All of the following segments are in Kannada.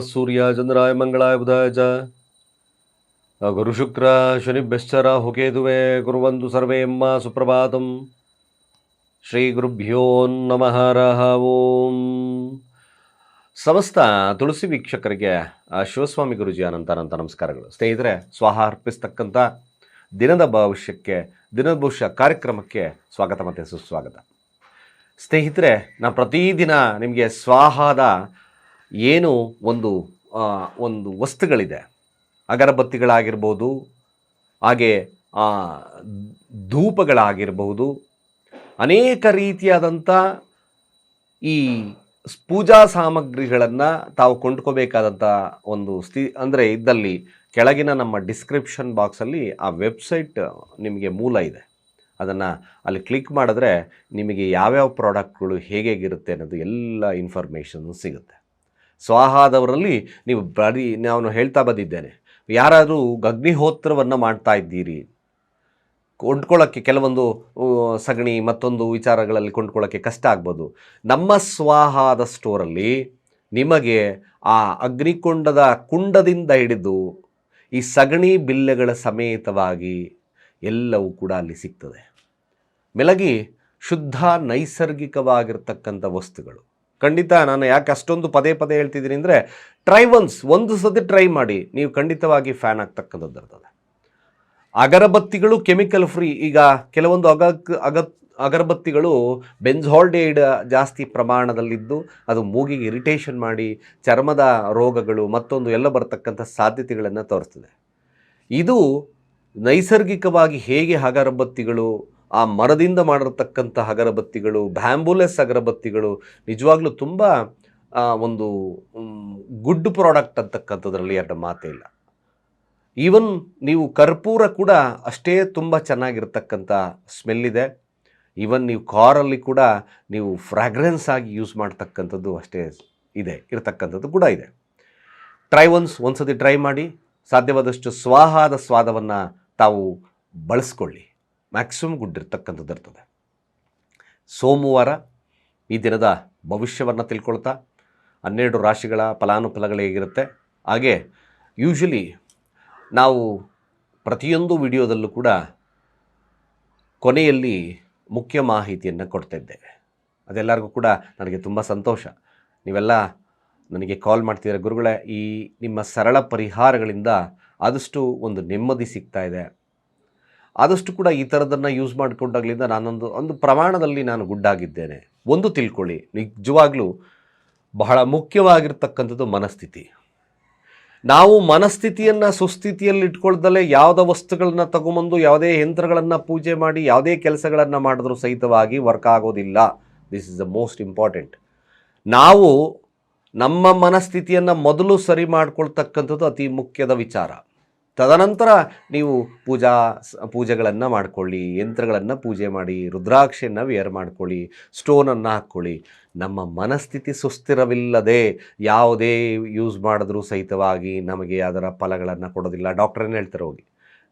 ಸೂರ್ಯ, ಚಂದ್ರಾಯ ಮಂಗಳಾಯ ಬುಧಾಯ ಚ. ಗುರುಶುಕ್ರ ಶನಿಭ್ಯಶ್ಚರ ಹುಕೇತುವೆ ಕುರುವಂತು ಸರ್ವೇ ಎಮ್ಮ ಸುಪ್ರಭಾತಂ. ಶ್ರೀ ಗುರುಭ್ಯೋ ನಮಃ ರಹ ಓಂ. ಸಮಸ್ತ ತುಳಸಿ ವೀಕ್ಷಕರಿಗೆ ಶಿವಸ್ವಾಮಿ ಗುರುಜಿ ಅನಂತ ಅನಂತ ನಮಸ್ಕಾರಗಳು. ಸ್ನೇಹಿತರೆ, ಸ್ವಾಹ ಅರ್ಪಿಸ್ತಕ್ಕಂಥ ದಿನದ ಭವಿಷ್ಯಕ್ಕೆ, ದಿನದ ಭವಿಷ್ಯ ಕಾರ್ಯಕ್ರಮಕ್ಕೆ ಸ್ವಾಗತ ಮತ್ತು ಸುಸ್ವಾಗತ. ಸ್ನೇಹಿತರೆ ನಾನು ಪ್ರತಿದಿನ ನಿಮಗೆ ಸ್ವಾಹಾದ ಏನು ಒಂದು ಒಂದು ವಸ್ತುಗಳಿದೆ. ಅಗರಬತ್ತಿಗಳಾಗಿರ್ಬೋದು ಹಾಗೆ ಆ, ಧೂಪಗಳಾಗಿರ್ಬೋದು ಅನೇಕ ರೀತಿಯಾದಂಥ ಈ ಪೂಜಾ ಸಾಮಗ್ರಿಗಳನ್ನು ತಾವು ಕೊಂಡ್ಕೋಬೇಕಾದಂಥ ಒಂದು ಸ್ಥಿ ಅಂದರೆ ಇದ್ದಲ್ಲಿ ಕೆಳಗಿನ ನಮ್ಮ ಡಿಸ್ಕ್ರಿಪ್ಷನ್ ಬಾಕ್ಸಲ್ಲಿ ಆ ವೆಬ್ಸೈಟ್ ನಿಮಗೆ ಮೂಲ ಇದೆ. ಅದನ್ನು ಅಲ್ಲಿ ಕ್ಲಿಕ್ ಮಾಡಿದ್ರೆ ನಿಮಗೆ ಯಾವ್ಯಾವ ಪ್ರಾಡಕ್ಟ್ಗಳು ಹೇಗೆ ಹೇಗಿರುತ್ತೆ ಅನ್ನೋದು ಎಲ್ಲ ಇನ್ಫಾರ್ಮೇಷನ್ ಸಿಗುತ್ತೆ. ಸ್ವಾಹಾದವರಲ್ಲಿ ನೀವು ಬರೀ, ನಾನು ಹೇಳ್ತಾ ಬಂದಿದ್ದೇನೆ. ಯಾರಾದರೂ ಅಗ್ನಿಹೋತ್ರವನ್ನು ಮಾಡ್ತಾ ಇದ್ದೀರಿ, ಕೊಂಡ್ಕೊಳ್ಳೋಕ್ಕೆ ಕೆಲವೊಂದು ಸಗಣಿ ಮತ್ತೊಂದು ವಿಚಾರಗಳಲ್ಲಿ ಕೊಂಡ್ಕೊಳ್ಳೋಕ್ಕೆ ಕಷ್ಟ ಆಗ್ಬೋದು. ನಮ್ಮ ಸ್ವಾಹಾದ ಸ್ಟೋರಲ್ಲಿ ನಿಮಗೆ ಆ ಅಗ್ನಿಕೊಂಡದ ಕುಂಡದಿಂದ ಹಿಡಿದು ಈ ಸಗಣಿ ಬಿಲ್ಲೆಗಳ ಸಮೇತವಾಗಿ ಎಲ್ಲವೂ ಕೂಡ ಅಲ್ಲಿ ಸಿಗ್ತದೆ. ಮೆಲಗಿ ಶುದ್ಧ ನೈಸರ್ಗಿಕವಾಗಿರ್ತಕ್ಕಂಥ ವಸ್ತುಗಳು. ಖಂಡಿತ ನಾನು ಯಾಕೆ ಅಷ್ಟೊಂದು ಪದೇ ಪದೇ ಹೇಳ್ತಿದ್ದೀನಿ ಅಂದರೆ ಟ್ರೈ ಒನ್ಸ್ ಒಂದು ಸತಿ ಟ್ರೈ ಮಾಡಿ, ನೀವು ಖಂಡಿತವಾಗಿ ಫ್ಯಾನ್ ಆಗ್ತಕ್ಕಂಥದ್ದು ಇರ್ತದೆ. ಅಗರಬತ್ತಿಗಳು ಕೆಮಿಕಲ್ ಫ್ರೀ ಈಗ ಕೆಲವೊಂದು ಅಗ ಅಗ, ಅಗರಬತ್ತಿಗಳು ಬೆನ್ಸಾಲ್ಡೇಡ್ ಜಾಸ್ತಿ ಪ್ರಮಾಣದಲ್ಲಿದ್ದು, ಅದು ಮೂಗಿಗೆ ಇರಿಟೇಷನ್ ಮಾಡಿ, ಚರ್ಮದ ರೋಗಗಳು ಮತ್ತೊಂದು ಎಲ್ಲ ಬರತಕ್ಕಂಥ ಸಾಧ್ಯತೆಗಳನ್ನು ತೋರಿಸ್ತದೆ. ಇದು ನೈಸರ್ಗಿಕವಾಗಿ ಹೇಗೆ ಅಗರಬತ್ತಿಗಳು ಆ ಮರದಿಂದ ಮಾಡಿರ್ತಕ್ಕಂಥ ಅಗರಬತ್ತಿಗಳು, ಬ್ಯಾಂಬುಲೆಸ್ ಅಗರಬತ್ತಿಗಳು ನಿಜವಾಗ್ಲೂ ತುಂಬ ಒಂದು ಗುಡ್ ಪ್ರಾಡಕ್ಟ್ ಅಂತಕ್ಕಂಥದ್ರಲ್ಲಿ ಎರಡು ಮಾತೇ ಇಲ್ಲ ಈವನ್ ನೀವು ಕರ್ಪೂರ ಕೂಡ ಅಷ್ಟೇ ತುಂಬ ಚೆನ್ನಾಗಿರ್ತಕ್ಕಂಥ ಸ್ಮೆಲ್ ಇದೆ. ಈವನ್ ನೀವು ಕಾರಲ್ಲಿ ಕೂಡ ನೀವು ಫ್ರಾಗ್ರೆನ್ಸ್ ಆಗಿ ಯೂಸ್ ಮಾಡ್ತಕ್ಕಂಥದ್ದು ಅಷ್ಟೇ ಇದೆ, ಇರತಕ್ಕಂಥದ್ದು ಕೂಡ ಇದೆ. ಟ್ರೈ ಒನ್ಸ್ ಒಂದ್ಸತಿ ಟ್ರೈ ಮಾಡಿ, ಸಾಧ್ಯವಾದಷ್ಟು ಸ್ವಾಹಾದ ಸ್ವಾದವನ್ನು ತಾವು ಬಳಸ್ಕೊಳ್ಳಿ. ಮ್ಯಾಕ್ಸಿಮಮ್ ಗುಡ್ ಇರ್ತಕ್ಕಂಥದ್ದು ಇರ್ತದೆ. ಸೋಮವಾರ ಈ ದಿನದ ಭವಿಷ್ಯವನ್ನು ತಿಳ್ಕೊಳ್ತಾ ಹನ್ನೆರಡು ರಾಶಿಗಳ ಫಲಾನುಫಲಗಳು ಹೇಗಿರುತ್ತೆ. ಹಾಗೆ ಯೂಶಲಿ ನಾವು ಪ್ರತಿಯೊಂದು ವಿಡಿಯೋದಲ್ಲೂ ಕೂಡ ಕೊನೆಯಲ್ಲಿ ಮುಖ್ಯ ಮಾಹಿತಿಯನ್ನು ಕೊಡ್ತಾ ಇದ್ದೇವೆ. ಅದೆಲ್ಲರಿಗೂ ಕೂಡ ನನಗೆ ತುಂಬ ಸಂತೋಷ. ನೀವೆಲ್ಲ ನನಗೆ ಕಾಲ್ ಮಾಡ್ತಿದ್ದಾರೆ ಗುರುಗಳೇ, ಈ ನಿಮ್ಮ ಸರಳ ಪರಿಹಾರಗಳಿಂದ ಆದಷ್ಟು ಒಂದು ನೆಮ್ಮದಿ ಸಿಗ್ತಾ ಇದೆ. ಆದಷ್ಟು ಕೂಡ ಈ ಥರದನ್ನು ಯೂಸ್ ಮಾಡಿಕೊಂಡಾಗ್ಲಿಂದ ನಾನೊಂದು, ಒಂದು ಪ್ರಮಾಣದಲ್ಲಿ ನಾನು ಗುಡ್ಡಾಗಿದ್ದೇನೆ. ಒಂದು ತಿಳ್ಕೊಳ್ಳಿ. ನಿಜವಾಗ್ಲೂ ಬಹಳ ಮುಖ್ಯವಾಗಿರ್ತಕ್ಕಂಥದ್ದು ಮನಸ್ಥಿತಿ. ನಾವು ಮನಸ್ಥಿತಿಯನ್ನು ಸುಸ್ಥಿತಿಯಲ್ಲಿ ಇಟ್ಕೊಳ್ದಲೇ ಯಾವುದೇ ವಸ್ತುಗಳನ್ನ ತಗೊಂಬಂದು, ಯಾವುದೇ ಯಂತ್ರಗಳನ್ನು ಪೂಜೆ ಮಾಡಿ, ಯಾವುದೇ ಕೆಲಸಗಳನ್ನು ಮಾಡಿದ್ರೂ ಸಹಿತವಾಗಿ ವರ್ಕ್ ಆಗೋದಿಲ್ಲ. This is the most important ನಾವು ನಮ್ಮ ಮನಸ್ಥಿತಿಯನ್ನು ಮೊದಲು ಸರಿ ಮಾಡ್ಕೊಳ್ತಕ್ಕಂಥದ್ದು ಅತಿ ಮುಖ್ಯದ ವಿಚಾರ. ತದನಂತರ ನೀವು ಪೂಜಾ ಪೂಜೆಗಳನ್ನು ಮಾಡ್ಕೊಳ್ಳಿ, ಯಂತ್ರಗಳನ್ನು ಪೂಜೆ ಮಾಡಿ, ರುದ್ರಾಕ್ಷಿಯನ್ನು ವೇರ್ ಮಾಡ್ಕೊಳ್ಳಿ, ಸ್ಟೋನನ್ನು ಹಾಕ್ಕೊಳ್ಳಿ. ನಮ್ಮ ಮನಸ್ಥಿತಿ ಸುಸ್ಥಿರವಿಲ್ಲದೆ ಯಾವುದೇ ಯೂಸ್ ಮಾಡಿದ್ರೂ ಸಹಿತವಾಗಿ ನಮಗೆ ಅದರ ಫಲಗಳನ್ನು ಕೊಡೋದಿಲ್ಲ. ಡಾಕ್ಟ್ರನ್ನು ಹೇಳ್ತಾರೆ ಹೋಗಿ.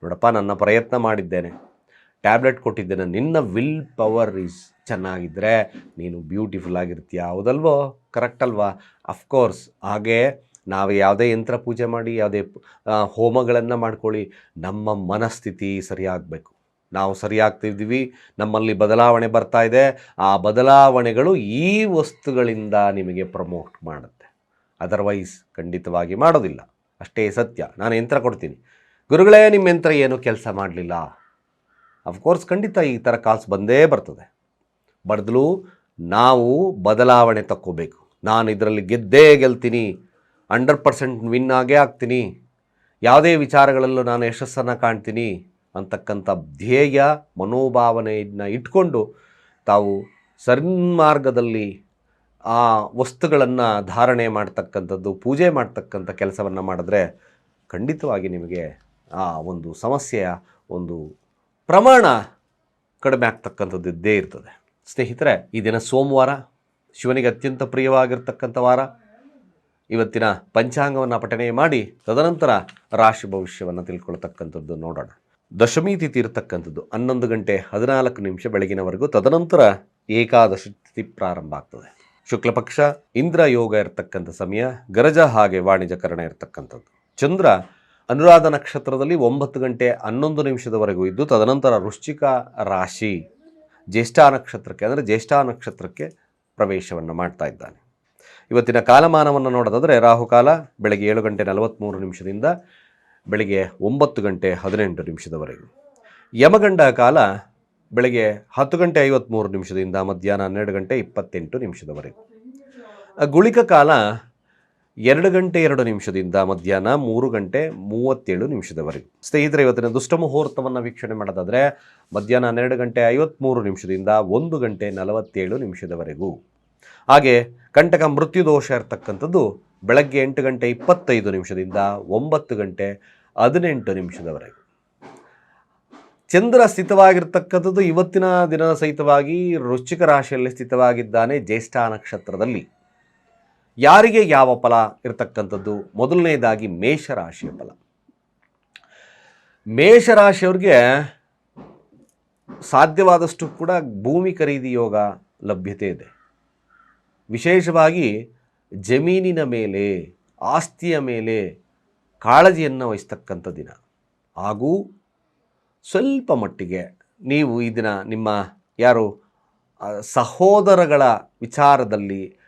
ನೋಡಪ್ಪ, ನನ್ನ ಪ್ರಯತ್ನ ಮಾಡಿದ್ದೇನೆ. ಟ್ಯಾಬ್ಲೆಟ್ ಕೊಟ್ಟಿದ್ದೇನೆ. ನಿನ್ನ ವಿಲ್ ಪವರ್ ಈಸ್ ಚೆನ್ನಾಗಿದ್ದರೆ ನೀನು ಬ್ಯೂಟಿಫುಲ್ ಆಗಿರ್ತೀಯ. ಹೌದಲ್ವೋ? ಕರೆಕ್ಟ್ ಅಲ್ವಾ? ಅಫ್ಕೋರ್ಸ್ ಹಾಗೆ ನಾವು ಯಾವುದೇ ಯಂತ್ರ ಪೂಜೆ ಮಾಡಿ, ಯಾವುದೇ ಹೋಮಗಳನ್ನು ಮಾಡ್ಕೊಳ್ಳಿ, ನಮ್ಮ ಮನಸ್ಥಿತಿ ಸರಿಯಾಗಬೇಕು. ನಾವು ಸರಿಯಾಗ್ತಿದ್ದೀವಿ, ನಮ್ಮಲ್ಲಿ ಬದಲಾವಣೆ ಬರ್ತಾ ಇದೆ, ಆ ಬದಲಾವಣೆಗಳು ಈ ವಸ್ತುಗಳಿಂದ ನಿಮಗೆ ಪ್ರಮೋಟ್ ಮಾಡುತ್ತೆ. ಅದರ್ವೈಸ್ ಖಂಡಿತವಾಗಿ ಮಾಡೋದಿಲ್ಲ. ಅಷ್ಟೇ ಸತ್ಯ. ನಾನು ಯಂತ್ರ ಕೊಡ್ತೀನಿ. ಗುರುಗಳೇ, ನಿಮ್ಮ ಯಂತ್ರ ಏನು ಕೆಲಸ ಮಾಡಲಿಲ್ಲ? ಅಫ್ಕೋರ್ಸ್ ಖಂಡಿತ ಈ ಥರ ಕಾಲ್ಸ್ ಬಂದೇ ಬರ್ತದೆ. ಬದಲು ನಾವು ಬದಲಾವಣೆ ತಕ್ಕೋಬೇಕು. ನಾನು ಇದರಲ್ಲಿ ಗೆದ್ದೇ ಗೆಲ್ತೀನಿ. ಹಂಡ್ರೆಡ್ ಪರ್ಸೆಂಟ್ ವಿನ್ ಆಗೇ ಆಗ್ತೀನಿ. ಯಾವುದೇ ವಿಚಾರಗಳಲ್ಲೂ ನಾನು ಯಶಸ್ಸನ್ನು ಕಾಣ್ತೀನಿ ಅಂತಕ್ಕಂಥ ಧ್ಯೇಯ ಮನೋಭಾವನೆಯನ್ನು ಇಟ್ಕೊಂಡು ತಾವು ಸನ್ಮಾರ್ಗದಲ್ಲಿ ಆ ವಸ್ತುಗಳನ್ನು ಧಾರಣೆ ಮಾಡ್ತಕ್ಕಂಥದ್ದು, ಪೂಜೆ ಮಾಡ್ತಕ್ಕಂಥ ಕೆಲಸವನ್ನು ಮಾಡಿದ್ರೆ ಖಂಡಿತವಾಗಿ ನಿಮಗೆ ಆ ಒಂದು ಸಮಸ್ಯೆಯ ಒಂದು ಪ್ರಮಾಣ ಕಡಿಮೆ ಆಗ್ತಕ್ಕಂಥದ್ದು ಇದ್ದೇ ಇರ್ತದೆ. ಸ್ನೇಹಿತರೆ, ಈ ದಿನ ಸೋಮವಾರ, ಶಿವನಿಗೆ ಅತ್ಯಂತ ಪ್ರಿಯವಾಗಿರ್ತಕ್ಕಂಥ ವಾರ. ಇವತ್ತಿನ ಪಂಚಾಂಗವನ್ನು ಪಠನೆ ಮಾಡಿ ತದನಂತರ ರಾಶಿ ಭವಿಷ್ಯವನ್ನು ತಿಳ್ಕೊಳ್ತಕ್ಕಂಥದ್ದು ನೋಡೋಣ. ದಶಮಿ ತಿಥಿ ಇರತಕ್ಕಂಥದ್ದು ಹನ್ನೊಂದು ಗಂಟೆ ಹದಿನಾಲ್ಕು ನಿಮಿಷ ಬೆಳಗಿನವರೆಗೂ ತದನಂತರ ಏಕಾದಶಿ ತಿಥಿ ಪ್ರಾರಂಭ ಆಗ್ತದೆ. ಶುಕ್ಲಪಕ್ಷ, ಇಂದ್ರ ಯೋಗ ಇರತಕ್ಕಂಥ ಸಮಯ, ಗರಜ ಹಾಗೆ ವಾಣಿಜ್ಯಕರಣ ಇರತಕ್ಕಂಥದ್ದು. ಚಂದ್ರ ಅನುರಾಧ ನಕ್ಷತ್ರದಲ್ಲಿ ಒಂಬತ್ತು ಗಂಟೆ ಹನ್ನೊಂದು ನಿಮಿಷದವರೆಗೂ ಇದ್ದು ತದನಂತರ ವೃಶ್ಚಿಕ ರಾಶಿ, ಜ್ಯೇಷ್ಠ ನಕ್ಷತ್ರಕ್ಕೆ, ಅಂದರೆ ಜ್ಯೇಷ್ಠ ನಕ್ಷತ್ರಕ್ಕೆ ಪ್ರವೇಶವನ್ನು ಮಾಡ್ತಾ ಇದ್ದಾನೆ. ಇವತ್ತಿನ ಕಾಲಮಾನವನ್ನು ನೋಡೋದಾದರೆ ರಾಹುಕಾಲ ಬೆಳಗ್ಗೆ ಏಳು ಗಂಟೆ ನಲವತ್ತ್ಮೂರು ನಿಮಿಷದಿಂದ ಬೆಳಗ್ಗೆ ಒಂಬತ್ತು ಗಂಟೆ ಹದಿನೆಂಟು ನಿಮಿಷದವರೆಗೆ. ಯಮಗಂಡ ಕಾಲ ಬೆಳಗ್ಗೆ ಹತ್ತು ಗಂಟೆ ಐವತ್ತ್ಮೂರು ನಿಮಿಷದಿಂದ ಮಧ್ಯಾಹ್ನ ಹನ್ನೆರಡು ಗಂಟೆ ಇಪ್ಪತ್ತೆಂಟು ನಿಮಿಷದವರೆಗೆ. ಗುಳಿಕ ಕಾಲ ಎರಡು ಗಂಟೆ ಎರಡು ನಿಮಿಷದಿಂದ ಮಧ್ಯಾಹ್ನ ಮೂರು ಗಂಟೆ ಮೂವತ್ತೇಳು ನಿಮಿಷದವರೆಗೆ. ಸ್ನೇಹಿತರೆ, ಇವತ್ತಿನ ದುಷ್ಟ ಮುಹೂರ್ತವನ್ನು ವೀಕ್ಷಣೆ ಮಾಡೋದಾದರೆ ಮಧ್ಯಾಹ್ನ ಹನ್ನೆರಡು ಗಂಟೆ ಐವತ್ತ್ಮೂರು ನಿಮಿಷದಿಂದ ಒಂದು ಗಂಟೆ ನಲವತ್ತೇಳು ನಿಮಿಷದವರೆಗೂ. ಹಾಗೆ ಕಂಟಕ ಮೃತ್ಯು ದೋಷ ಇರತಕ್ಕಂಥದ್ದು ಬೆಳಗ್ಗೆ ಎಂಟು ಗಂಟೆ ಇಪ್ಪತ್ತೈದು ನಿಮಿಷದಿಂದ ಒಂಬತ್ತು ಗಂಟೆ ಹದಿನೆಂಟು ನಿಮಿಷದವರೆಗೆ. ಚಂದ್ರ ಸ್ಥಿತವಾಗಿರ್ತಕ್ಕಂಥದ್ದು ಇವತ್ತಿನ ದಿನದ ಸಹಿತವಾಗಿ ರುಚಿಕ ರಾಶಿಯಲ್ಲಿ ಸ್ಥಿತವಾಗಿದ್ದಾನೆ ಜ್ಯೇಷ್ಠ ನಕ್ಷತ್ರದಲ್ಲಿ. ಯಾರಿಗೆ ಯಾವ ಫಲ ಇರತಕ್ಕಂಥದ್ದು? ಮೊದಲನೇದಾಗಿ ಮೇಷರಾಶಿಯ ಫಲ. ಮೇಷರಾಶಿಯವ್ರಿಗೆ ಸಾಧ್ಯವಾದಷ್ಟು ಕೂಡ ಭೂಮಿ ಖರೀದಿ ಯೋಗ ಲಭ್ಯತೆ ಇದೆ. ವಿಶೇಷವಾಗಿ ಜಮೀನಿನ ಮೇಲೆ, ಆಸ್ತಿಯ ಮೇಲೆ ಕಾಳಜಿಯನ್ನು ವಹಿಸ್ತಕ್ಕಂಥ ದಿನ. ಹಾಗೂ ಸ್ವಲ್ಪ ಮಟ್ಟಿಗೆ ನೀವು ಈ ದಿನ ನಿಮ್ಮ ಯಾರು ಸಹೋದರಗಳ ವಿಚಾರದಲ್ಲಿ,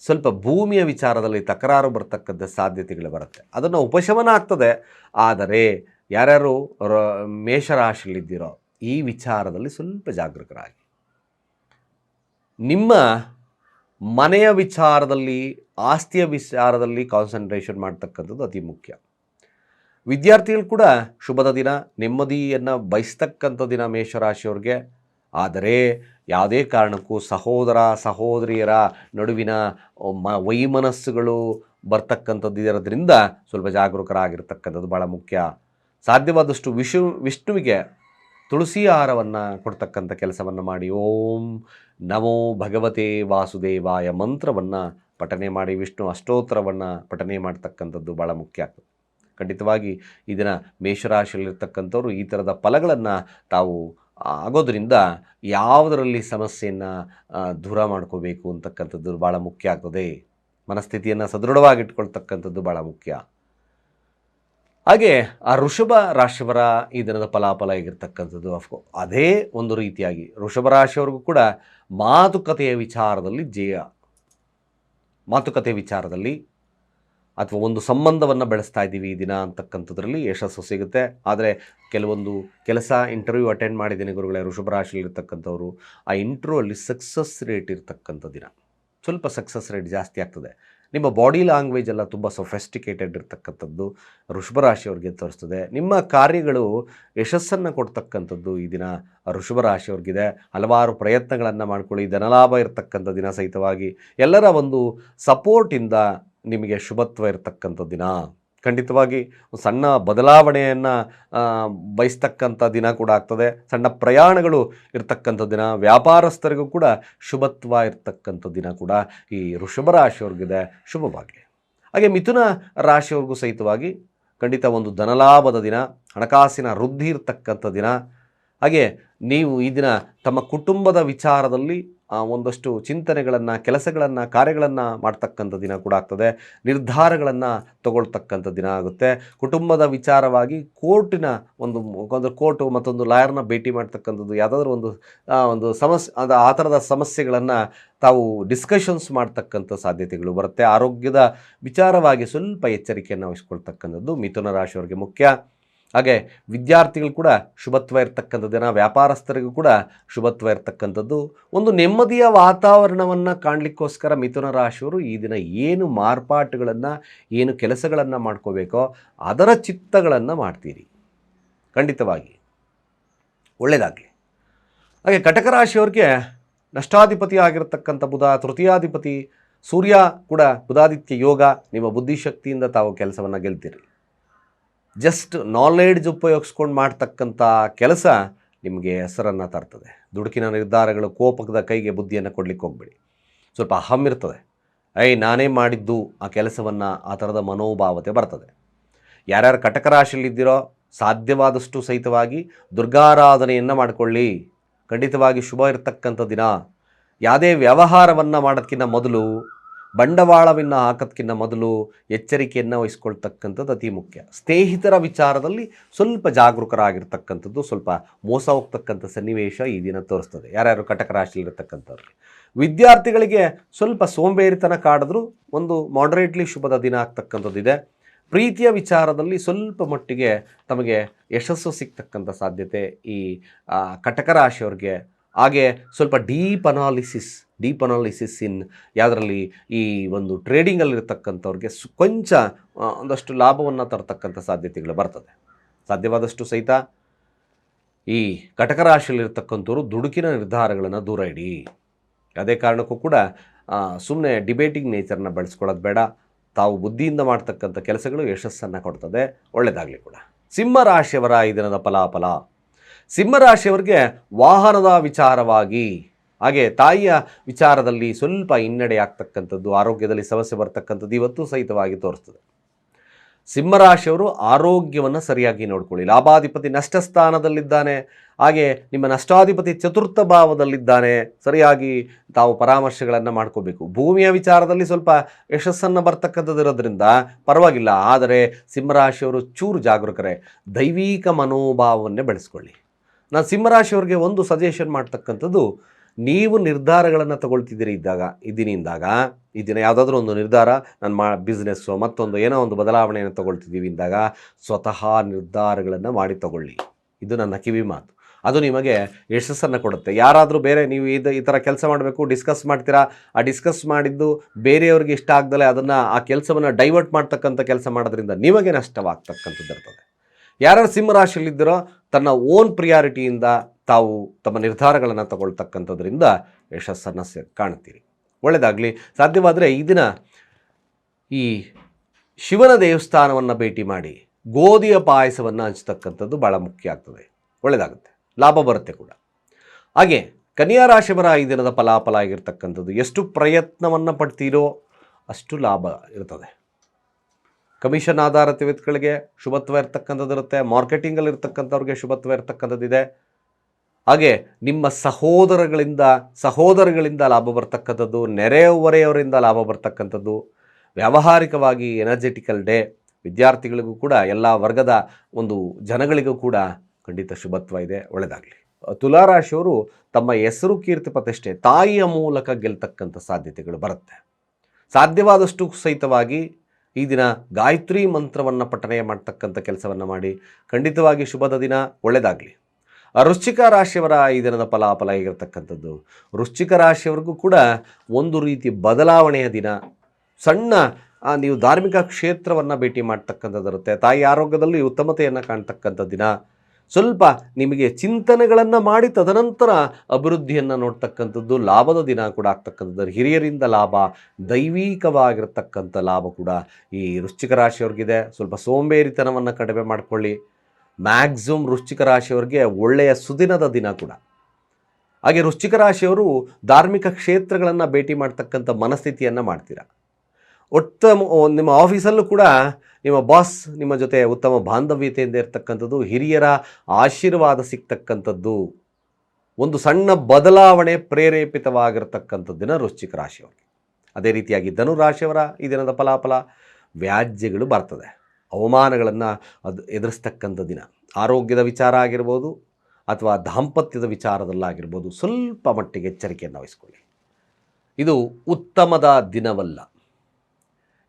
ಸ್ವಲ್ಪ ಭೂಮಿಯ ವಿಚಾರದಲ್ಲಿ ತಕರಾರು ಬರ್ತಕ್ಕಂಥ ಸಾಧ್ಯತೆಗಳು ಬರುತ್ತೆ. ಅದನ್ನು ಉಪಶಮನ ಆಗ್ತದೆ. ಆದರೆ ಯಾರ್ಯಾರು ರ, ಮೇಷರಾಶಿಯಲ್ಲಿದ್ದೀರೋ ಈ ವಿಚಾರದಲ್ಲಿ ಸ್ವಲ್ಪ ಜಾಗೃತರಾಗಿ ನಿಮ್ಮ ಮನೆಯ ವಿಚಾರದಲ್ಲಿ, ಆಸ್ತಿಯ ವಿಚಾರದಲ್ಲಿ ಕಾನ್ಸಂಟ್ರೇಷನ್ ಮಾಡ್ತಕ್ಕಂಥದ್ದು ಅತಿ ಮುಖ್ಯ. ವಿದ್ಯಾರ್ಥಿಗಳು ಕೂಡ ಶುಭದ ದಿನ, ನೆಮ್ಮದಿಯನ್ನು ಬಯಸ್ತಕ್ಕಂಥ ದಿನ ಮೇಷರಾಶಿಯವ್ರಿಗೆ. ಆದರೆ ಯಾವುದೇ ಕಾರಣಕ್ಕೂ ಸಹೋದರ, ಸಹೋದರಿಯರ ನಡುವಿನ ಮ, ವೈಮನಸ್ಸುಗಳು ಬರ್ತಕ್ಕಂಥದ್ದು ಇರೋದ್ರಿಂದ ಸ್ವಲ್ಪ ಜಾಗರೂಕರಾಗಿರ್ತಕ್ಕಂಥದ್ದು ಭಾಳ ಮುಖ್ಯ. ಸಾಧ್ಯವಾದಷ್ಟು ವಿಷು ವಿಷ್ಣುವಿಗೆ ತುಳಸಿ ಆಹಾರವನ್ನು ಕೊಡ್ತಕ್ಕಂಥ ಕೆಲಸವನ್ನು ಮಾಡಿ, ಓಂ ನಮೋ ಭಗವತೆ ವಾಸುದೇವಾಯ ಮಂತ್ರವನ್ನು ಪಠನೆ ಮಾಡಿ, ವಿಷ್ಣು ಅಷ್ಟೋತ್ತರವನ್ನು ಪಠನೆ ಮಾಡ್ತಕ್ಕಂಥದ್ದು ಭಾಳ ಮುಖ್ಯ. ಆಗ್ತದೆ ಖಂಡಿತವಾಗಿ ಈ ದಿನ ಮೇಷರಾಶಿಯಲ್ಲಿರ್ತಕ್ಕಂಥವ್ರು ಈ ಥರದ ಫಲಗಳನ್ನು ತಾವು ಆಗೋದ್ರಿಂದ ಯಾವುದರಲ್ಲಿ ಸಮಸ್ಯೆಯನ್ನು ದೂರ ಮಾಡ್ಕೋಬೇಕು ಅಂತಕ್ಕಂಥದ್ದು ಭಾಳ ಮುಖ್ಯ ಆಗ್ತದೆ. ಮನಸ್ಥಿತಿಯನ್ನು ಸದೃಢವಾಗಿಟ್ಕೊಳ್ತಕ್ಕಂಥದ್ದು ಭಾಳ ಮುಖ್ಯ. ಹಾಗೆ ಆ ಋಷಭ ರಾಶಿಯವರ ಈ ದಿನದ ಫಲಾಫಲ ಆಗಿರ್ತಕ್ಕಂಥದ್ದು ಅಫ್ಕೋ ಅದೇ ಒಂದು ರೀತಿಯಾಗಿ ಋಷಭ ರಾಶಿಯವರಿಗೂ ಕೂಡ ಮಾತುಕತೆಯ ವಿಚಾರದಲ್ಲಿ ಜಯ. ಮಾತುಕತೆ ವಿಚಾರದಲ್ಲಿ ಅಥವಾ ಒಂದು ಸಂಬಂಧವನ್ನು ಬೆಳೆಸ್ತಾ ಇದ್ದೀವಿ ಈ ದಿನ ಅಂತಕ್ಕಂಥದ್ರಲ್ಲಿ ಯಶಸ್ಸು ಸಿಗುತ್ತೆ. ಆದರೆ ಕೆಲವೊಂದು ಕೆಲಸ ಇಂಟರ್ವ್ಯೂ ಅಟೆಂಡ್ ಮಾಡಿದ್ದೀನಿ ಗುರುಗಳೇ, ಋಷಭ ರಾಶಿಯಲ್ಲಿರ್ತಕ್ಕಂಥವ್ರು ಆ ಇಂಟರ್ವ್ಯೂ ಅಲ್ಲಿ ಸಕ್ಸಸ್ ರೇಟ್ ಇರ್ತಕ್ಕಂಥ ದಿನ. ಸ್ವಲ್ಪ ಸಕ್ಸಸ್ ರೇಟ್ ಜಾಸ್ತಿ ಆಗ್ತದೆ. ನಿಮ್ಮ ಬಾಡಿ ಲ್ಯಾಂಗ್ವೇಜ್ ಎಲ್ಲ ತುಂಬ ಸೊಫೆಸ್ಟಿಕೇಟೆಡ್ ಇರ್ತಕ್ಕಂಥದ್ದು ವೃಷಭರಾಶಿಯವ್ರಿಗೆ ತೋರಿಸ್ತದೆ. ನಿಮ್ಮ ಕಾರ್ಯಗಳು ಯಶಸ್ಸನ್ನು ಕೊಡ್ತಕ್ಕಂಥದ್ದು ಈ ದಿನ ವೃಷಭರಾಶಿಯವ್ರಿಗಿದೆ ಹಲವಾರು ಪ್ರಯತ್ನಗಳನ್ನು ಮಾಡ್ಕೊಳ್ಳಿ. ಧನಲಾಭ ಇರತಕ್ಕಂಥ ದಿನ ಸಹಿತವಾಗಿ ಎಲ್ಲರ ಒಂದು ಸಪೋರ್ಟಿಂದ ನಿಮಗೆ ಶುಭತ್ವ ಇರತಕ್ಕಂಥ ದಿನ. ಖಂಡಿತವಾಗಿ ಸಣ್ಣ ಬದಲಾವಣೆಯನ್ನು ಬಯಸ್ತಕ್ಕಂಥ ದಿನ ಕೂಡ ಆಗ್ತದೆ. ಸಣ್ಣ ಪ್ರಯಾಣಗಳು ಇರ್ತಕ್ಕಂಥ ದಿನ, ವ್ಯಾಪಾರಸ್ಥರಿಗೂ ಕೂಡ ಶುಭತ್ವ ಇರ್ತಕ್ಕಂಥ ದಿನ ಕೂಡ ಈ ವೃಷಭ ರಾಶಿಯವ್ರಿಗಿದೆ. ಶುಭವಾಗಲಿ ಹಾಗೆ ಮಿಥುನ ರಾಶಿಯವ್ರಿಗೂ ಸಹಿತವಾಗಿ ಖಂಡಿತ ಒಂದು ಧನಲಾಭದ ದಿನ, ಹಣಕಾಸಿನ ವೃದ್ಧಿ ಇರ್ತಕ್ಕಂಥ ದಿನ. ಹಾಗೆ ನೀವು ಈ ದಿನ ತಮ್ಮ ಕುಟುಂಬದ ವಿಚಾರದಲ್ಲಿ ಒಂದಷ್ಟು ಚಿಂತನೆಗಳನ್ನು, ಕೆಲಸಗಳನ್ನು, ಕಾರ್ಯಗಳನ್ನು ಮಾಡ್ತಕ್ಕಂಥ ದಿನ ಕೂಡ ಆಗ್ತದೆ. ನಿರ್ಧಾರಗಳನ್ನು ತಗೊಳ್ತಕ್ಕಂಥ ದಿನ ಆಗುತ್ತೆ. ಕುಟುಂಬದ ವಿಚಾರವಾಗಿ ಕೋರ್ಟಿನ ಒಂದು ಒಂದು ಕೋರ್ಟು ಮತ್ತೊಂದು ಲಾಯರ್ನ ಭೇಟಿ ಮಾಡ್ತಕ್ಕಂಥದ್ದು ಯಾವುದಾದ್ರೂ ಒಂದು ಒಂದು ಸಮಸ್ಯೆ ಅದು ಆ ಥರದ ಸಮಸ್ಯೆಗಳನ್ನು ತಾವು ಡಿಸ್ಕಷನ್ಸ್ ಮಾಡ್ತಕ್ಕಂಥ ಸಾಧ್ಯತೆಗಳು ಬರುತ್ತೆ. ಆರೋಗ್ಯದ ವಿಚಾರವಾಗಿ ಸ್ವಲ್ಪ ಎಚ್ಚರಿಕೆಯನ್ನು ವಹಿಸ್ಕೊಳ್ತಕ್ಕಂಥದ್ದು ಮಿಥುನ ರಾಶಿಯವರಿಗೆ ಮುಖ್ಯ. ಹಾಗೆ ವಿದ್ಯಾರ್ಥಿಗಳು ಕೂಡ ಶುಭತ್ವ ಇರ್ತಕ್ಕಂಥ ದಿನ ವ್ಯಾಪಾರಸ್ಥರಿಗೂ ಕೂಡ ಶುಭತ್ವ ಇರ್ತಕ್ಕಂಥದ್ದು. ಒಂದು ನೆಮ್ಮದಿಯ ವಾತಾವರಣವನ್ನು ಕಾಣಲಿಕ್ಕೋಸ್ಕರ ಮಿಥುನ ರಾಶಿಯವರು ಈ ದಿನ ಏನು ಮಾರ್ಪಾಟುಗಳನ್ನು, ಏನು ಕೆಲಸಗಳನ್ನು ಮಾಡ್ಕೋಬೇಕೋ ಅದರ ಚಿತ್ತಗಳನ್ನು ಮಾಡ್ತೀರಿ. ಖಂಡಿತವಾಗಿ. ಒಳ್ಳೆಯದಾಗಲಿ ಹಾಗೆ ಕಟಕ ರಾಶಿಯವ್ರಿಗೆ ನಷ್ಟಾಧಿಪತಿ ಆಗಿರತಕ್ಕಂಥ ಬುಧ, ತೃತೀಯಾಧಿಪತಿ, ಸೂರ್ಯ ಕೂಡ ಬುಧಾದಿತ್ಯ ಯೋಗ, ನಿಮ್ಮ ಬುದ್ಧಿಶಕ್ತಿಯಿಂದ ತಾವು ಕೆಲಸವನ್ನು ಗೆಲ್ತೀರಿ. ಜಸ್ಟ್ ನಾಲೆಡ್ಜ್ ಉಪಯೋಗಿಸ್ಕೊಂಡು ಮಾಡ್ತಕ್ಕಂಥ ಕೆಲಸ ನಿಮಗೆ ಹೆಸರನ್ನು ತರ್ತದೆ. ದುಡುಕಿನ ನಿರ್ಧಾರಗಳು ಕೋಪಕದ ಕೈಗೆ ಬುದ್ಧಿಯನ್ನು ಕೊಡ್ಲಿಕ್ಕೆ ಹೋಗಬೇಡಿ. ಸ್ವಲ್ಪ ಅಹಂ ಇರ್ತದೆ. ಐ ನಾನೇ ಮಾಡಿದ್ದು ಆ ಕೆಲಸವನ್ನು ಆ ಥರದ ಮನೋಭಾವತೆ ಬರ್ತದೆ. ಯಾರ್ಯಾರು ಕಟಕ ರಾಶಿಯಲ್ಲಿದ್ದೀರೋ ಸಾಧ್ಯವಾದಷ್ಟು ಸಹಿತವಾಗಿ ದುರ್ಗಾರಾಧನೆಯನ್ನು ಮಾಡಿಕೊಳ್ಳಿ. ಖಂಡಿತವಾಗಿ ಶುಭ ಇರತಕ್ಕಂಥ ದಿನ. ಯಾವುದೇ ವ್ಯವಹಾರವನ್ನು ಮಾಡೋದಕ್ಕಿಂತ ಮೊದಲು ಬಂಡವಾಳವನ್ನು ಹಾಕೋದಕ್ಕಿಂತ ಮೊದಲು ಎಚ್ಚರಿಕೆಯನ್ನು ವಹಿಸ್ಕೊಳ್ತಕ್ಕಂಥದ್ದು ಅತಿ ಮುಖ್ಯ. ಸ್ನೇಹಿತರ ವಿಚಾರದಲ್ಲಿ ಸ್ವಲ್ಪ ಜಾಗರೂಕರಾಗಿರ್ತಕ್ಕಂಥದ್ದು ಸ್ವಲ್ಪ ಮೋಸ ಹೋಗ್ತಕ್ಕಂಥ ಸನ್ನಿವೇಶ ಈ ದಿನ ತೋರಿಸ್ತದೆ. ಯಾರ್ಯಾರು ಕಟಕ ರಾಶಿಯಲ್ಲಿರ್ತಕ್ಕಂಥವ್ರಿಗೆ ವಿದ್ಯಾರ್ಥಿಗಳಿಗೆ ಸ್ವಲ್ಪ ಸೋಂಬೇರಿತನ ಕಾಡಿದ್ರೂ ಒಂದು ಮಾಡರೇಟ್ಲಿ ಶುಭದ ದಿನ ಆಗ್ತಕ್ಕಂಥದ್ದಿದೆ ಪ್ರೀತಿಯ ವಿಚಾರದಲ್ಲಿ ಸ್ವಲ್ಪ ಮಟ್ಟಿಗೆ ತಮಗೆ ಯಶಸ್ಸು ಸಿಗ್ತಕ್ಕಂಥ ಸಾಧ್ಯತೆ ಈ ಕಟಕ ರಾಶಿಯವ್ರಿಗೆ ಹಾಗೆ ಸ್ವಲ್ಪ deep analysis deep analysis in ಯಾವುದರಲ್ಲಿ ಈ ಒಂದು ಟ್ರೇಡಿಂಗಲ್ಲಿರ್ತಕ್ಕಂಥವ್ರಿಗೆ ಸು ಕೊಂಚ ಒಂದಷ್ಟು ಲಾಭವನ್ನು ತರತಕ್ಕಂಥ ಸಾಧ್ಯತೆಗಳು ಬರ್ತದೆ. ಸಾಧ್ಯವಾದಷ್ಟು ಸಹಿತ ಈ ಘಟಕ ರಾಶಿಯಲ್ಲಿರ್ತಕ್ಕಂಥವ್ರು ದುಡುಕಿನ ನಿರ್ಧಾರಗಳನ್ನು ದೂರ ಇಡಿ. ಯಾವುದೇ ಕಾರಣಕ್ಕೂ ಕೂಡ ಸುಮ್ಮನೆ ಡಿಬೇಟಿಂಗ್ ನೇಚರ್ನ ಬೆಳೆಸ್ಕೊಳ್ಳೋದು ಬೇಡ. ತಾವು ಬುದ್ಧಿಯಿಂದ ಮಾಡ್ತಕ್ಕಂಥ ಕೆಲಸಗಳು ಯಶಸ್ಸನ್ನು ಕೊಡ್ತದೆ. ಒಳ್ಳೆಯದಾಗಲಿ ಕೂಡ. ಸಿಂಹ ರಾಶಿಯವರ ಈ ದಿನದ ಫಲಾಫಲ ಸಿಂಹರಾಶಿಯವರಿಗೆ ವಾಹನದ ವಿಚಾರವಾಗಿ, ಹಾಗೆ ತಾಯಿಯ ವಿಚಾರದಲ್ಲಿ ಸ್ವಲ್ಪ ಹಿನ್ನಡೆ ಆಗ್ತಕ್ಕಂಥದ್ದು ಆರೋಗ್ಯದಲ್ಲಿ ಸಮಸ್ಯೆ ಬರ್ತಕ್ಕಂಥದ್ದು ಇವತ್ತು ಸಹಿತವಾಗಿ ತೋರಿಸ್ತದೆ. ಸಿಂಹರಾಶಿಯವರು ಆರೋಗ್ಯವನ್ನು ಸರಿಯಾಗಿ ನೋಡ್ಕೊಳ್ಳಿ. ಲಾಭಾಧಿಪತಿ ನಷ್ಟ ಸ್ಥಾನದಲ್ಲಿದ್ದಾನೆ ಹಾಗೆ ನಿಮ್ಮ ನಷ್ಟಾಧಿಪತಿ ಚತುರ್ಥ ಭಾವದಲ್ಲಿದ್ದಾನೆ, ಸರಿಯಾಗಿ ತಾವು ಪರಾಮರ್ಶೆಗಳನ್ನು ಮಾಡ್ಕೋಬೇಕು. ಭೂಮಿಯ ವಿಚಾರದಲ್ಲಿ ಸ್ವಲ್ಪ ಯಶಸ್ಸನ್ನು ಬರ್ತಕ್ಕಂಥದ್ದು ಇರೋದ್ರಿಂದ ಪರವಾಗಿಲ್ಲ, ಆದರೆ ಸಿಂಹರಾಶಿಯವರು ಚೂರು ಜಾಗರೂಕರೇ. ದೈವಿಕ ಮನೋಭಾವವನ್ನೇ ಬೆಳೆಸ್ಕೊಳ್ಳಿ. ನಾನು ಸಿಂಹರಾಶಿಯವ್ರಿಗೆ ಒಂದು ಸಜೆಷನ್ ಮಾಡ್ತಕ್ಕಂಥದ್ದು, ನೀವು ನಿರ್ಧಾರಗಳನ್ನು ತಗೊಳ್ತಿದ್ದೀರಿ ಇದ್ದಾಗ ಇದ್ದೀನಿ ಇಂದಾಗ ಈ ದಿನ ಯಾವುದಾದ್ರೂ ಒಂದು ನಿರ್ಧಾರ, ನಾನು ಮಾ ಬಿಸ್ನೆಸ್ಸು ಮತ್ತೊಂದು ಏನೋ ಒಂದು ಬದಲಾವಣೆಯನ್ನು ತಗೊಳ್ತಿದ್ದೀವಿ ಇದ್ದಾಗ, ಸ್ವತಃ ನಿರ್ಧಾರಗಳನ್ನು ಮಾಡಿ ತಗೊಳ್ಳಿ. ಇದು ನನ್ನ ಕಿವಿ ಮಾತು. ಅದು ನಿಮಗೆ ಯಶಸ್ಸನ್ನು ಕೊಡುತ್ತೆ. ಯಾರಾದರೂ ಬೇರೆ ನೀವು ಇದು, ಈ ಥರ ಕೆಲಸ ಮಾಡಬೇಕು ಡಿಸ್ಕಸ್ ಮಾಡ್ತೀರಾ? ಆ ಡಿಸ್ಕಸ್ ಮಾಡಿದ್ದು ಬೇರೆಯವ್ರಿಗೆ ಇಷ್ಟ ಆಗ್ದಲೇ ಅದನ್ನು ಆ ಕೆಲಸವನ್ನು ಡೈವರ್ಟ್ ಮಾಡ್ತಕ್ಕಂಥ ಕೆಲಸ ಮಾಡೋದ್ರಿಂದ ನಿಮಗೆ ನಷ್ಟವಾಗ್ತಕ್ಕಂಥದ್ದು ಇರ್ತದೆ. ಯಾರ್ಯಾರು ಸಿಂಹರಾಶಿಯಲ್ಲಿದ್ದೀರೋ ತನ್ನ ಓನ್ ಪ್ರಿಯಾರಿಟಿಯಿಂದ ತಾವು ತಮ್ಮ ನಿರ್ಧಾರಗಳನ್ನು ತಗೊಳ್ತಕ್ಕಂಥದ್ರಿಂದ ಯಶಸ್ಸನ್ನು ಕಾಣ್ತೀರಿ ಒಳ್ಳೆಯದಾಗಲಿ ಸಾಧ್ಯವಾದರೆ ಈ ದಿನ ಈ ಶಿವನ ದೇವಸ್ಥಾನವನ್ನು ಭೇಟಿ ಮಾಡಿ ಗೋಧಿಯ ಪಾಯಸವನ್ನು ಹಂಚ್ತಕ್ಕಂಥದ್ದು ಭಾಳ ಮುಖ್ಯ ಆಗ್ತದೆ. ಒಳ್ಳೆಯದಾಗುತ್ತೆ ಲಾಭ ಬರುತ್ತೆ ಕೂಡ. ಹಾಗೆ ಕನ್ಯಾ ರಾಶಿಯವರ ಈ ದಿನದ ಫಲಾಫಲ ಆಗಿರ್ತಕ್ಕಂಥದ್ದು ಎಷ್ಟು ಪ್ರಯತ್ನವನ್ನು ಪಡ್ತೀರೋ ಅಷ್ಟು ಲಾಭ ಇರ್ತದೆ. ಕಮಿಷನ್ ಆಧಾರಿತ ವ್ಯಕ್ತಿಗಳಿಗೆ ಶುಭತ್ವ ಇರ್ತಕ್ಕಂಥದ್ದು ಇರುತ್ತೆ ಮಾರ್ಕೆಟಿಂಗಲ್ಲಿ ಇರ್ತಕ್ಕಂಥವ್ರಿಗೆ ಶುಭತ್ವ ಇರ್ತಕ್ಕಂಥದ್ದಿದೆ. ಹಾಗೆ ನಿಮ್ಮ ಸಹೋದರಗಳಿಂದ ಸಹೋದರಗಳಿಂದ ಲಾಭ ಬರ್ತಕ್ಕಂಥದ್ದು, ನೆರೆಹೊರೆಯವರಿಂದ ಲಾಭ ಬರ್ತಕ್ಕಂಥದ್ದು, ವ್ಯಾವಹಾರಿಕವಾಗಿ ಎನರ್ಜೆಟಿಕಲ್ ಡೇ, ವಿದ್ಯಾರ್ಥಿಗಳಿಗೂ ಕೂಡ, ಎಲ್ಲ ವರ್ಗದ ಒಂದು ಜನಗಳಿಗೂ ಕೂಡ ಖಂಡಿತ ಶುಭತ್ವ ಇದೆ ಒಳ್ಳೆಯದಾಗಲಿ ತುಲಾರಾಶಿಯವರು ತಮ್ಮ ಹೆಸರು ಕೀರ್ತಿ ಪ್ರತಿಷ್ಠೆ, ತಾಯಿಯ ಮೂಲಕ ಗೆಲ್ತಕ್ಕಂಥ ಸಾಧ್ಯತೆಗಳು ಬರುತ್ತೆ. ಸಾಧ್ಯವಾದಷ್ಟು ಸಹಿತವಾಗಿ ಈ ದಿನ ಗಾಯತ್ರಿ ಮಂತ್ರವನ್ನು ಪಠನೆ ಮಾಡ್ತಕ್ಕಂಥ ಕೆಲಸವನ್ನು ಮಾಡಿ ಖಂಡಿತವಾಗಿ ಶುಭದ ದಿನ ಒಳ್ಳೆಯದಾಗಲಿ ವೃಶ್ಚಿಕ ರಾಶಿಯವರ ಈ ದಿನದ ಫಲಾಫಲ ಆಗಿರ್ತಕ್ಕಂಥದ್ದು ವೃಶ್ಚಿಕ ರಾಶಿಯವರಿಗೂ ಕೂಡ ಒಂದು ರೀತಿ ಬದಲಾವಣೆಯ ದಿನ. ಸಣ್ಣ ನೀವು ಧಾರ್ಮಿಕ ಕ್ಷೇತ್ರವನ್ನು ಭೇಟಿ ಮಾಡ್ತಕ್ಕಂಥದ್ದು ಇರುತ್ತೆ ತಾಯಿ ಆರೋಗ್ಯದಲ್ಲಿ ಉತ್ತಮತೆಯನ್ನು ಕಾಣ್ತಕ್ಕಂಥ ದಿನ. ಸ್ವಲ್ಪ ನಿಮಗೆ ಚಿಂತನೆಗಳನ್ನು ಮಾಡಿ ತದನಂತರ ಅಭಿವೃದ್ಧಿಯನ್ನು ನೋಡ್ತಕ್ಕಂಥದ್ದು ಲಾಭದ ದಿನ ಕೂಡ ಆಗ್ತಕ್ಕಂಥದ್ದು. ಹಿರಿಯರಿಂದ ಲಾಭ, ದೈವಿಕವಾಗಿರ್ತಕ್ಕಂಥ ಲಾಭ ಕೂಡ ಈ ವೃಶ್ಚಿಕ ರಾಶಿಯವ್ರಿಗಿದೆ. ಸ್ವಲ್ಪ ಸೋಂಬೇರಿತನವನ್ನು ಕಡಿಮೆ ಮಾಡಿಕೊಳ್ಳಿ. ಮ್ಯಾಕ್ಸಿಮಮ್ ವೃಶ್ಚಿಕ ರಾಶಿಯವರಿಗೆ ಒಳ್ಳೆಯ ಸುದಿನದ ದಿನ ಕೂಡ. ಹಾಗೆ ವೃಶ್ಚಿಕ ರಾಶಿಯವರು ಧಾರ್ಮಿಕ ಕ್ಷೇತ್ರಗಳನ್ನು ಭೇಟಿ ಮಾಡ್ತಕ್ಕಂಥ ಮನಸ್ಥಿತಿಯನ್ನು ಮಾಡ್ತೀರಾ? ಉತ್ತಮ ನಿಮ್ಮ ಆಫೀಸಲ್ಲೂ ಕೂಡ ನಿಮ್ಮ ಬಾಸ್ ನಿಮ್ಮ ಜೊತೆ ಉತ್ತಮ ಬಾಂಧವ್ಯತೆಯಿಂದ ಇರತಕ್ಕಂಥದ್ದು, ಹಿರಿಯರ ಆಶೀರ್ವಾದ ಸಿಗ್ತಕ್ಕಂಥದ್ದು, ಒಂದು ಸಣ್ಣ ಬದಲಾವಣೆ ಪ್ರೇರೇಪಿತವಾಗಿರ್ತಕ್ಕಂಥ ದಿನ ವೃಶ್ಚಿಕ ರಾಶಿಯವರಿಗೆ. ಅದೇ ರೀತಿಯಾಗಿ ಧನುರಾಶಿಯವರ ಈ ದಿನದ ಫಲಾಫಲ ವ್ಯಾಜ್ಯಗಳು ಬರ್ತದೆ. ಅವಮಾನಗಳನ್ನು ಅದು ಎದುರಿಸ್ತಕ್ಕಂಥ ದಿನ. ಆರೋಗ್ಯದ ವಿಚಾರ ಆಗಿರ್ಬೋದು ಅಥವಾ ದಾಂಪತ್ಯದ ವಿಚಾರದಲ್ಲಾಗಿರ್ಬೋದು ಸ್ವಲ್ಪ ಮಟ್ಟಿಗೆ ಎಚ್ಚರಿಕೆಯನ್ನು ವಹಿಸ್ಕೊಳ್ಳಿ. ಇದು ಉತ್ತಮದ ದಿನವಲ್ಲ.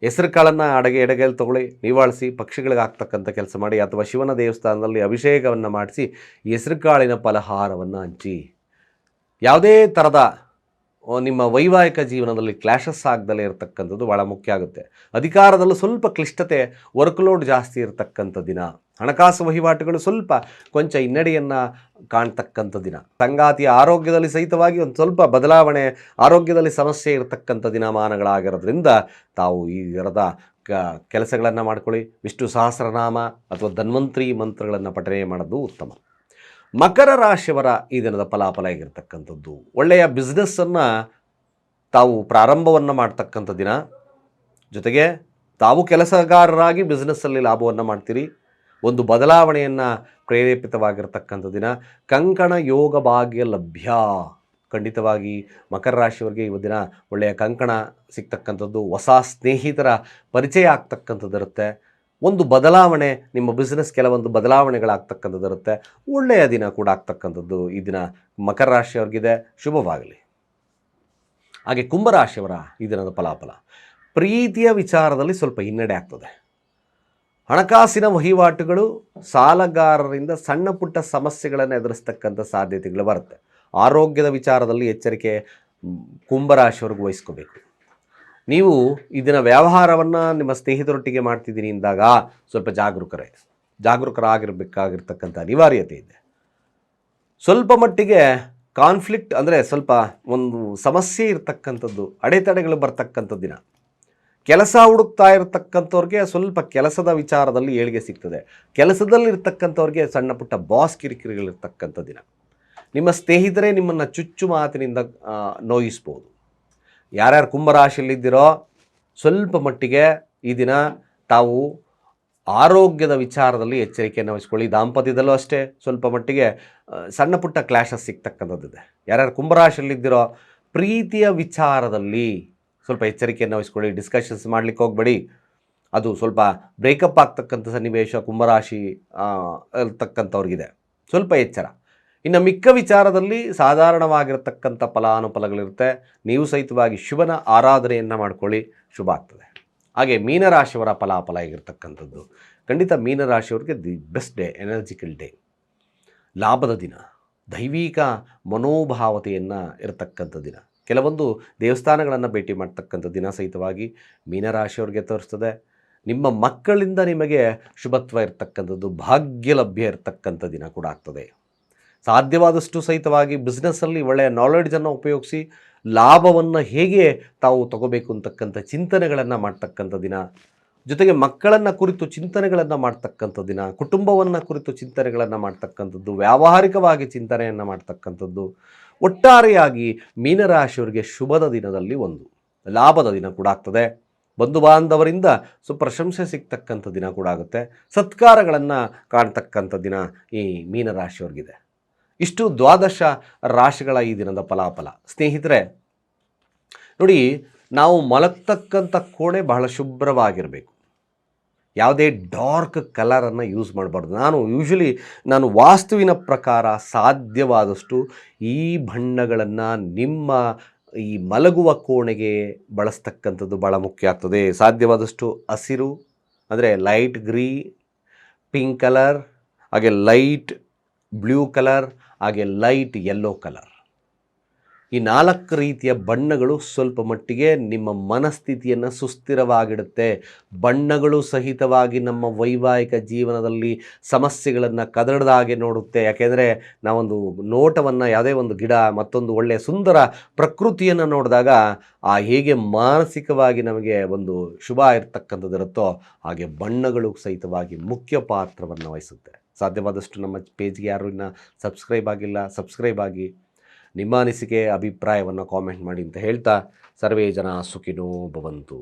ಹೆಸರು ಕಾಳನ್ನು ಅಡಗೆ ಎಡಗೈಲಿ ತೊಗೊಳ್ಳಿ, ನಿವಾಳಿಸಿ, ಪಕ್ಷಿಗಳಿಗೆ ಹಾಕ್ತಕ್ಕಂಥ ಕೆಲಸ ಮಾಡಿ, ಅಥವಾ ಶಿವನ ದೇವಸ್ಥಾನದಲ್ಲಿ ಅಭಿಷೇಕವನ್ನು ಮಾಡಿಸಿ ಹೆಸರು ಕಾಳಿನ ಫಲಹಾರವನ್ನು ಹಂಚಿ. ಯಾವುದೇ ಥರದ ನಿಮ್ಮ ವೈವಾಹಿಕ ಜೀವನದಲ್ಲಿ ಕ್ಲ್ಯಾಶಸ್ ಆಗದಲ್ಲೇ ಇರತಕ್ಕಂಥದ್ದು ಭಾಳ ಮುಖ್ಯ ಆಗುತ್ತೆ. ಅಧಿಕಾರದಲ್ಲೂ ಸ್ವಲ್ಪ ಕ್ಲಿಷ್ಟತೆ ವರ್ಕ್ಲೋಡ್ ಜಾಸ್ತಿ ಇರತಕ್ಕಂಥ ದಿನ. ಹಣಕಾಸು ವಹಿವಾಟುಗಳು ಸ್ವಲ್ಪ ಕೊಂಚ ಹಿನ್ನಡೆಯನ್ನು ಕಾಣ್ತಕ್ಕಂಥ ದಿನ. ಸಂಗಾತಿಯ ಆರೋಗ್ಯದಲ್ಲಿ ಸಹಿತವಾಗಿ ಒಂದು ಸ್ವಲ್ಪ ಬದಲಾವಣೆ, ಆರೋಗ್ಯದಲ್ಲಿ ಸಮಸ್ಯೆ ಇರತಕ್ಕಂಥ ದಿನಮಾನಗಳಾಗಿರೋದ್ರಿಂದ ತಾವು ಈ ಥರದ ಕ, ಕೆಲಸಗಳನ್ನು ಮಾಡ್ಕೊಳ್ಳಿ. ವಿಷ್ಣು ಸಹಸ್ರನಾಮ ಅಥವಾ ಧನ್ವಂತ್ರಿ ಮಂತ್ರಗಳನ್ನು ಪಠನೆ ಮಾಡೋದು ಉತ್ತಮ. ಮಕರ ರಾಶಿಯವರ ಈ ದಿನದ ಫಲಾಫಲ ಆಗಿರ್ತಕ್ಕಂಥದ್ದು. ಒಳ್ಳೆಯ ಬಿಸ್ನೆಸ್ಸನ್ನು ತಾವು ಪ್ರಾರಂಭವನ್ನು ಮಾಡ್ತಕ್ಕಂಥ ದಿನ. ಜೊತೆಗೆ ತಾವು ಕೆಲಸಗಾರರಾಗಿ ಬಿಸ್ನೆಸ್ಸಲ್ಲಿ ಲಾಭವನ್ನು ಮಾಡ್ತೀರಿ. ಒಂದು ಬದಲಾವಣೆಯನ್ನು ಪ್ರೇರೇಪಿತವಾಗಿರ್ತಕ್ಕಂಥ ದಿನ. ಕಂಕಣ ಯೋಗ ಭಾಗ್ಯ ಲಭ್ಯ. ಖಂಡಿತವಾಗಿ ಮಕರ ರಾಶಿಯವರಿಗೆ ಇವ ದಿನ ಒಳ್ಳೆಯ ಕಂಕಣ ಸಿಗ್ತಕ್ಕಂಥದ್ದು. ಹೊಸ ಸ್ನೇಹಿತರ ಪರಿಚಯ ಆಗ್ತಕ್ಕಂಥದ್ದು ಇರುತ್ತೆ. ಒಂದು ಬದಲಾವಣೆ ನಿಮ್ಮ ಬಿಸ್ನೆಸ್ ಕೆಲವೊಂದು ಬದಲಾವಣೆಗಳಾಗ್ತಕ್ಕಂಥದ್ದು ಇರುತ್ತೆ. ಒಳ್ಳೆಯ ದಿನ ಕೂಡ ಆಗ್ತಕ್ಕಂಥದ್ದು ಈ ದಿನ. ಮಕರ ರಾಶಿಯವ್ರಿಗಿದೆ. ಶುಭವಾಗಲಿ. ಹಾಗೆ ಕುಂಭರಾಶಿಯವರ ಈ ದಿನದ ಫಲಾಫಲ. ಪ್ರೀತಿಯ ವಿಚಾರದಲ್ಲಿ ಸ್ವಲ್ಪ ಹಿನ್ನಡೆ ಆಗ್ತದೆ. ಹಣಕಾಸಿನ ವಹಿವಾಟುಗಳು ಸಾಲಗಾರರಿಂದ ಸಣ್ಣ ಪುಟ್ಟ ಸಮಸ್ಯೆಗಳನ್ನು ಎದುರಿಸ್ತಕ್ಕಂಥ ಸಾಧ್ಯತೆಗಳು ಬರುತ್ತೆ. ಆರೋಗ್ಯದ ವಿಚಾರದಲ್ಲಿ ಎಚ್ಚರಿಕೆ ಕುಂಭರಾಶಿಯವ್ರಿಗೂ ವಹಿಸ್ಕೋಬೇಕು. ನೀವು ಇದನ್ನ ವ್ಯವಹಾರವನ್ನು ನಿಮ್ಮ ಸ್ನೇಹಿತರೊಟ್ಟಿಗೆ ಮಾಡ್ತಿದ್ದೀನಿ ಅಂದಾಗ ಸ್ವಲ್ಪ ಜಾಗರೂಕರೇ. ಜಾಗರೂಕರಾಗಿರ್ಬೇಕಾಗಿರ್ತಕ್ಕಂಥ ಅನಿವಾರ್ಯತೆ ಇದೆ. ಸ್ವಲ್ಪ ಮಟ್ಟಿಗೆ ಕಾನ್ಫ್ಲಿಕ್ಟ್ ಅಂದರೆ ಸ್ವಲ್ಪ ಒಂದು ಸಮಸ್ಯೆ ಇರತಕ್ಕಂಥದ್ದು, ಅಡೆತಡೆಗಳು ಬರ್ತಕ್ಕಂಥ ದಿನ. ಕೆಲಸ ಹುಡುಕ್ತಾ ಇರತಕ್ಕಂಥವ್ರಿಗೆ ಸ್ವಲ್ಪ ಕೆಲಸದ ವಿಚಾರದಲ್ಲಿ ಏಳಿಗೆ ಸಿಗ್ತದೆ. ಕೆಲಸದಲ್ಲಿ ಇರ್ತಕ್ಕಂಥವ್ರಿಗೆ ಸಣ್ಣ ಪುಟ್ಟ ಬಾಸ್ ಕಿರಿಕಿರಿಗಳಿರ್ತಕ್ಕಂಥ ದಿನ. ನಿಮ್ಮ ಸ್ನೇಹಿತರೇ ನಿಮ್ಮನ್ನು ಚುಚ್ಚು ಮಾತಿನಿಂದ ನೋಯಿಸ್ಬೋದು. ಯಾರ್ಯಾರು ಕುಂಭರಾಶಿಯಲ್ಲಿದ್ದೀರೋ ಸ್ವಲ್ಪ ಮಟ್ಟಿಗೆ ಈ ದಿನ ತಾವು ಆರೋಗ್ಯದ ವಿಚಾರದಲ್ಲಿ ಎಚ್ಚರಿಕೆಯನ್ನು ವಹಿಸ್ಕೊಳ್ಳಿ. ದಾಂಪತ್ಯದಲ್ಲೂ ಅಷ್ಟೇ ಸ್ವಲ್ಪ ಮಟ್ಟಿಗೆ ಸಣ್ಣ ಪುಟ್ಟ ಕ್ಲಾಶಸ್ ಸಿಗ್ತಕ್ಕಂಥದ್ದಿದೆ. ಯಾರ್ಯಾರು ಕುಂಭರಾಶಿಯಲ್ಲಿದ್ದೀರೋ ಪ್ರೀತಿಯ ವಿಚಾರದಲ್ಲಿ ಸ್ವಲ್ಪ ಎಚ್ಚರಿಕೆಯನ್ನು ವಹಿಸ್ಕೊಳ್ಳಿ. ಡಿಸ್ಕಷನ್ಸ್ ಮಾಡ್ಲಿಕ್ಕೆ ಹೋಗಬೇಡಿ. ಅದು ಸ್ವಲ್ಪ ಬ್ರೇಕಪ್ ಆಗ್ತಕ್ಕಂಥ ಸನ್ನಿವೇಶ ಕುಂಭರಾಶಿ ಇರ್ತಕ್ಕಂಥವ್ರಿಗಿದೆ. ಸ್ವಲ್ಪ ಎಚ್ಚರ. ಇನ್ನು ಮಿಕ್ಕ ವಿಚಾರದಲ್ಲಿ ಸಾಧಾರಣವಾಗಿರತಕ್ಕಂಥ ಫಲಾನುಫಲಗಳಿರುತ್ತೆ. ನೀವು ಸಹಿತವಾಗಿ ಶುಭನ ಆರಾಧನೆಯನ್ನು ಮಾಡ್ಕೊಳ್ಳಿ, ಶುಭ ಆಗ್ತದೆ. ಹಾಗೆ ಮೀನರಾಶಿಯವರ ಫಲಾಫಲ ಆಗಿರ್ತಕ್ಕಂಥದ್ದು ಖಂಡಿತ ಮೀನರಾಶಿಯವ್ರಿಗೆ the best day, energical day. ಲಾಭದ ದಿನ, ದೈವಿಕ ಮನೋಭಾವತೆಯನ್ನು ಇರತಕ್ಕಂಥ ದಿನ. ಕೆಲವೊಂದು ದೇವಸ್ಥಾನಗಳನ್ನು ಭೇಟಿ ಮಾಡ್ತಕ್ಕಂಥ ದಿನ ಸಹಿತವಾಗಿ ಮೀನರಾಶಿಯವ್ರಿಗೆ ತೋರಿಸ್ತದೆ. ನಿಮ್ಮ ಮಕ್ಕಳಿಂದ ನಿಮಗೆ ಶುಭತ್ವ ಇರತಕ್ಕಂಥದ್ದು ಭಾಗ್ಯ ಲಭ್ಯ ಇರತಕ್ಕಂಥ ದಿನ ಕೂಡ ಆಗ್ತದೆ. ಸಾಧ್ಯವಾದಷ್ಟು ಸಹಿತವಾಗಿ ಬಿಸ್ನೆಸ್ಸಲ್ಲಿ ಒಳ್ಳೆಯ ನಾಲೆಡ್ಜನ್ನು ಉಪಯೋಗಿಸಿ ಲಾಭವನ್ನು ಹೇಗೆ ತಾವು ತಗೋಬೇಕು ಅಂತಕ್ಕಂಥ ಚಿಂತನೆಗಳನ್ನು ಮಾಡ್ತಕ್ಕಂಥ ದಿನ. ಜೊತೆಗೆ ಮಕ್ಕಳನ್ನು ಕುರಿತು ಚಿಂತನೆಗಳನ್ನು ಮಾಡ್ತಕ್ಕಂಥ ದಿನ, ಕುಟುಂಬವನ್ನು ಕುರಿತು ಚಿಂತನೆಗಳನ್ನು ಮಾಡ್ತಕ್ಕಂಥದ್ದು, ವ್ಯಾವಹಾರಿಕವಾಗಿ ಚಿಂತನೆಯನ್ನು ಮಾಡ್ತಕ್ಕಂಥದ್ದು, ಒಟ್ಟಾರೆಯಾಗಿ ಮೀನರಾಶಿಯವರಿಗೆ ಶುಭದ ದಿನದಲ್ಲಿ ಒಂದು. ಲಾಭದ ದಿನ ಕೂಡ ಆಗ್ತದೆ. ಬಂಧು ಬಾಂಧವರಿಂದ ಸುಪ್ರಶಂಸೆ ಸಿಗ್ತಕ್ಕಂಥ ದಿನ ಕೂಡ ಆಗುತ್ತೆ. ಸತ್ಕಾರಗಳನ್ನು ಕಾಣ್ತಕ್ಕಂಥ ದಿನ ಈ ಮೀನರಾಶಿಯವ್ರಿಗಿದೆ. ಇಷ್ಟು ದ್ವಾದಶ ರಾಶಿಗಳ ಈ ದಿನದ ಫಲಾಫಲ. ಸ್ನೇಹಿತರೆ, ನೋಡಿ, ನಾವು ಮಲಗ್ತಕ್ಕಂಥ ಕೋಣೆ ಬಹಳ ಶುಭ್ರವಾಗಿರಬೇಕು. ಯಾವುದೇ ಡಾರ್ಕ್ ಕಲರನ್ನು ಯೂಸ್ ಮಾಡಬಾರ್ದು. ನಾನು ಯೂಶ್ವಲಿ ನಾನು ವಾಸ್ತುವಿನ ಪ್ರಕಾರ ಸಾಧ್ಯವಾದಷ್ಟು ಈ ಬಣ್ಣಗಳನ್ನು ನಿಮ್ಮ ಈ ಮಲಗುವ ಕೋಣೆಗೆ ಬಳಸ್ತಕ್ಕಂಥದ್ದು ಭಾಳ ಮುಖ್ಯ ಆಗ್ತದೆ. ಸಾಧ್ಯವಾದಷ್ಟು ಹಸಿರು, ಅಂದರೆ ಲೈಟ್ ಗ್ರೀ, ಪಿಂಕ್ ಕಲರ್, ಹಾಗೆ ಲೈಟ್ ಬ್ಲೂ ಕಲರ್, ಹಾಗೆ ಲೈಟ್ ಯೆಲ್ಲೋ ಕಲರ್. ಈ ನಾಲ್ಕು ರೀತಿಯ ಬಣ್ಣಗಳು ಸ್ವಲ್ಪ ಮಟ್ಟಿಗೆ ನಿಮ್ಮ ಮನಸ್ಥಿತಿಯನ್ನು ಸುಸ್ಥಿರವಾಗಿಡುತ್ತೆ. ಬಣ್ಣಗಳು ಸಹಿತವಾಗಿ ನಮ್ಮ ವೈವಾಹಿಕ ಜೀವನದಲ್ಲಿ ಸಮಸ್ಯೆಗಳನ್ನು ಕದಡದ ಹಾಗೆ ನೋಡುತ್ತೆ. ಯಾಕೆಂದರೆ ನಾವೊಂದು ನೋಟವನ್ನು, ಯಾವುದೇ ಒಂದು ಗಿಡ, ಮತ್ತೊಂದು ಒಳ್ಳೆಯ ಸುಂದರ ಪ್ರಕೃತಿಯನ್ನು ನೋಡಿದಾಗ ಆ ಹೇಗೆ ಮಾನಸಿಕವಾಗಿ ನಮಗೆ ಒಂದು ಶುಭ ಇರತಕ್ಕಂಥದ್ದಿರುತ್ತೋ, ಹಾಗೆ ಬಣ್ಣಗಳು ಸಹಿತವಾಗಿ ಮುಖ್ಯ ಪಾತ್ರವನ್ನು ವಹಿಸುತ್ತೆ. ಸಾಧ್ಯವಾದಷ್ಟು ನಮ್ಮ ಪೇಜ್ಗೆ ಯಾರು ಇನ್ನು ಸಬ್ಸ್ಕ್ರೈಬ್ ಆಗಿಲ್ಲ, ಸಬ್ಸ್ಕ್ರೈಬ್ ಆಗಿ ನಿಮ್ಮ ಅನಿಸಿಕೆ, ಅಭಿಪ್ರಾಯವನ್ನು ಕಾಮೆಂಟ್ ಮಾಡಿ ಅಂತ ಹೇಳ್ತಾ ಸರ್ವೇ ಜನ ಸುಖಿನೋ ಭವಂತು.